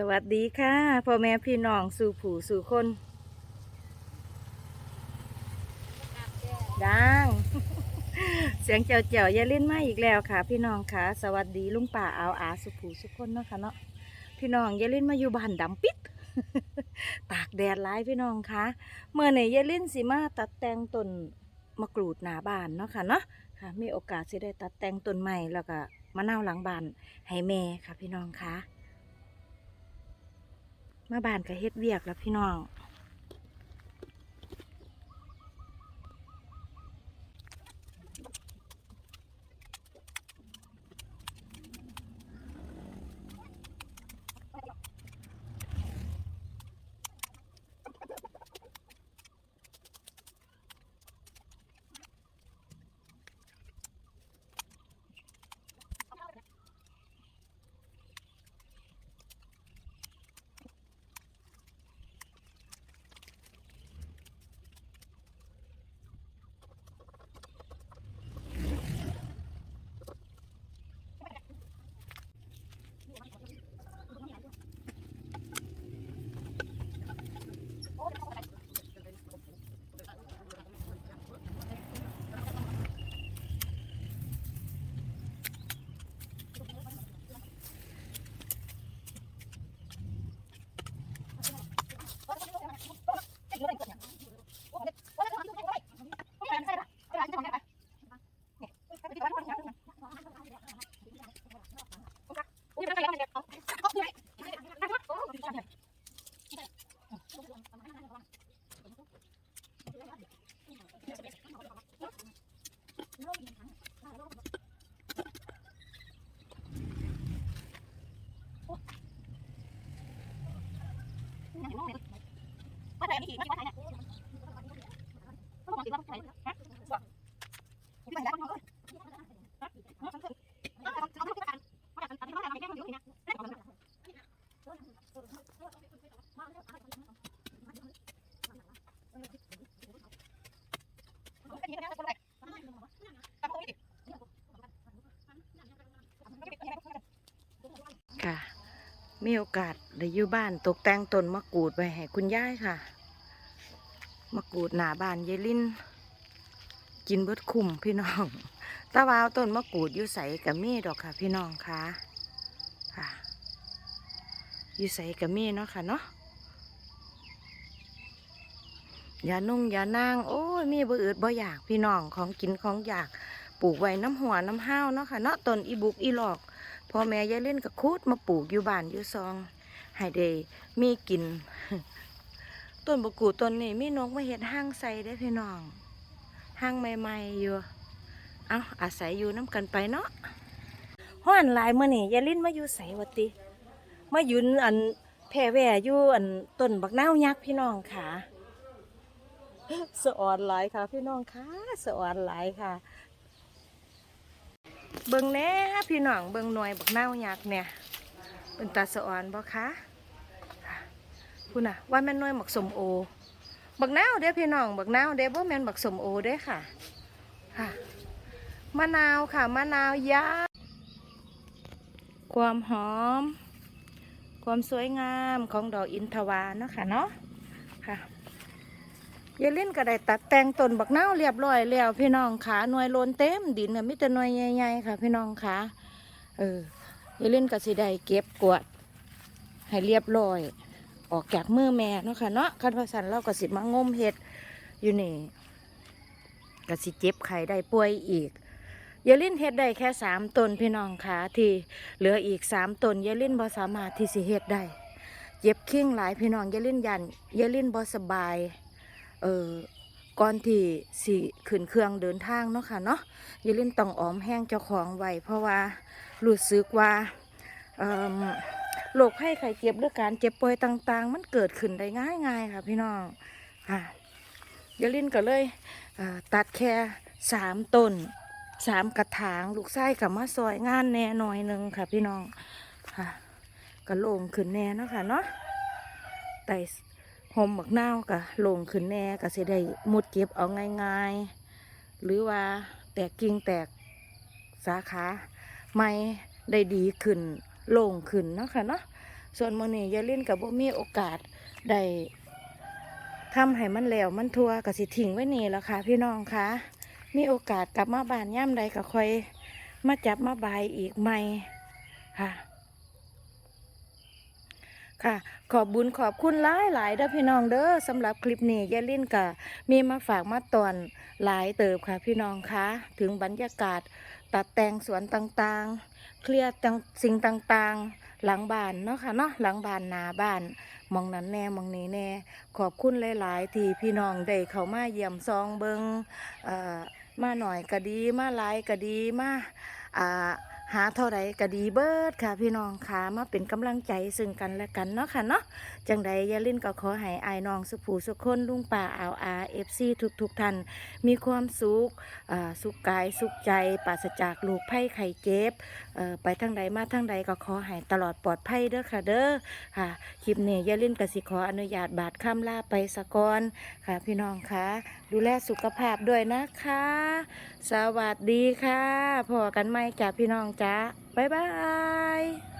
สวัสดีค่ะพ่อแม่พี่น้องสู่ผู้สู่คนดังเสียงเจียวเจียวๆอยาเล่นมาอีกแล้วค่ะ พี่น้องค่ะ สวัสดีลุงป่าเอาอาสุผู้สุคนเนาะค่ะเนาะพี่น้องอยาเล่นมาอยู่บ้านดำปิดตากแดดร้ายพี่น้องค่ะเมื่อไหนยายเล่นสิมาตัดแต่งต้นมะกรูดหน้าบ้านเนาะค่ะเนาะค่ะมีโอกาสสิได้ตัดแต่งต้นใหม่แล้วก็มะนาวหลังบ้านให้แม่ค่ะ พี่น้องค่ะ มาบ้านก็เฮ็ดเวียกแล้วพี่น้อง ค่ะ มีโอกาสได้อยู่บ้านตกแต่งต้นมะกรูดไว้ให้คุณยายค่ะ มะกรูดหนาบานยายลินกินเบิดคุ้มพี่น้องตะวาวต้นมะกรูดอยู่ใสกับมีดอกค่ะ พี่น้องค่ะค่ะอยู่ใสกับมีเนาะค่ะเนาะ อย่านุ่งอย่านาง โอ้ยมีบ่อืดบ่อยากพี่น้องของกินของอยากปลูกไว้น้ำหัวน้ำห้าวเนาะค่ะเนาะต้นอีบุกอีหลอกพ่อแม่ยายเล่นกับคูดมาปลูกอยู่บ้านอยู่ซองให้ได้มีกินต้นบกูต้นนี้มีนกมาเห็ดห้างใส่ได้พี่น้องห้างใหม่ๆอยู่เอาอาศัยอยู่น้ำกันไปเนาะห้อนลายเมื่อนี่ยายลินมาอยู่ใสวะติมายู่อันแพ่แว่อยู่อันต้นบักนาวยักษ์พี่น้องค่ะ สะออนหลายค่ะ พี่น้องค่ะสะออนหลายค่ะ เบิ่งแน่พี่น้องเบิ่งหน่วยบักเนาวยักษ์เนี่ยเป็นตาสะออนบ่คะคุณน่ะว่าแม่นหน่วยบักสมโอ บักเนาเด้พี่น้องบักเนาเด้บ่แม่นบักสมโอเด้ค่ะค่ะมะนาวค่ะมะนาวยาความหอม ความสวยงามของดอกอินทวาเนาะค่ะเนาะ ยายเล่นก็ได้ตัดแต่งต้นบักนาเรียบร้อยแล้วพี่น้องขาหน่วยโลนเต็มดินน่ะมีแต่หน่วยใหญ่ๆค่ะ พี่น้องขาเออยายเล่นก็สิได้เก็บกวด ให้เรียบร้อย ออกจากมือแม่เนาะค่ะเนาะคันพาสันเราก็สิมางมเห็ดอยู่นี่ก็สิเจ็บไข้ได้ป่วยอีกยายลินเฮ็ดได้แค่สามตนพี่น้องค่ะที่เหลืออีกสามตนยายลินบ่สามารถที่สิเฮ็ดได้เจ็บเคียงหลายพี่น้องยายลินยันยายลินบ่สบาย เออก่อนที่สิขึ้นเครื่องเดินทางเนาะค่ะเนาะยาลินต้องออมแห้งเจ้าของไว้เพราะว่ารู้สึกว่าโรคไข้ไข้เจ็บหรือการเจ็บป่วยต่าง ๆ มันเกิดขึ้นได้ง่าย ๆ ค่ะ พี่น้องค่ะยาลินก็เลยเตัดแค่สามต้นสามกระถางลูกไส้กับมาซอยงานแน่หน่อยหนึ่งค่ะ พี่น้องค่ะก็โล่งขึ้นแน่เนาะค่ะเนาะแต่ หอมบักนาวก็โล่งขึ้นแหน่ก็สิได้มุดเก็บเอาง่ายๆ หรือว่าแตกกิ่งแตกสาขาไม่ได้ดีขึ้นโล่งขึ้นเนาะค่ะเนาะส่วนมื้อนี้ยายลินก็บ่มีโอกาสได้ทำให้มันแล้วมันทั่วก็สิทิ้งไว้นี่แล้วค่ะพี่น้องคะมีโอกาสกลับมาบ้านย่ำใดก็ค่อย มาจับมาบายอีกใหม่ค่ะ ค่ะ ขอบบุญขอบคุณหลายหลายเด้อพี่น้องเด้อสำหรับคลิปนี้ยายลินกะมีมาฝากมาตอนหลายเติบค่ะ พี่น้องคะถึงบรรยากาศ ตัดแต่งสวนต่างๆ เคลียร์ตังสิ่งต่างๆ หลังบ้านเนาะค่ะเนาะหลังบ้านหนาบ้านมองนั้นแน่มองนี้แน่ ขอบคุณหลายๆ ที่พี่น้องได้เข้ามาเยี่ยมซองเบิงมาหน่อยก็ดีมาหลายก็ดีมาอ่า หาเท่าไรก็ดีเบิดค่ะ พี่น้องค่ะมาเป็นกำลังใจซึ่งกันและกันเนาะค่ะเนาะจังใดอยาลินก็ขอให้อายน้องสุผูสุขคนลุงป่าอาวอาเอฟซีทุกทุกๆท่านมีความสุขสุขกายสุขใจปราศจากลูกไผ่ไข่เจ็บไปทางใดมาทางใดก็ขอให้ตลอดปลอดภัยเด้อค่ะเด้อค่ะคลิปนี้อยาลินก็สิขออนุญาตบาดคำลาไปสะกอนค่ะ พี่น้องค่ะดูแลสุขภาพด้วยนะคะ สวัสดีค่ะพอกันไหมจ้ะพี่น้องจ้าบ๊ายบาย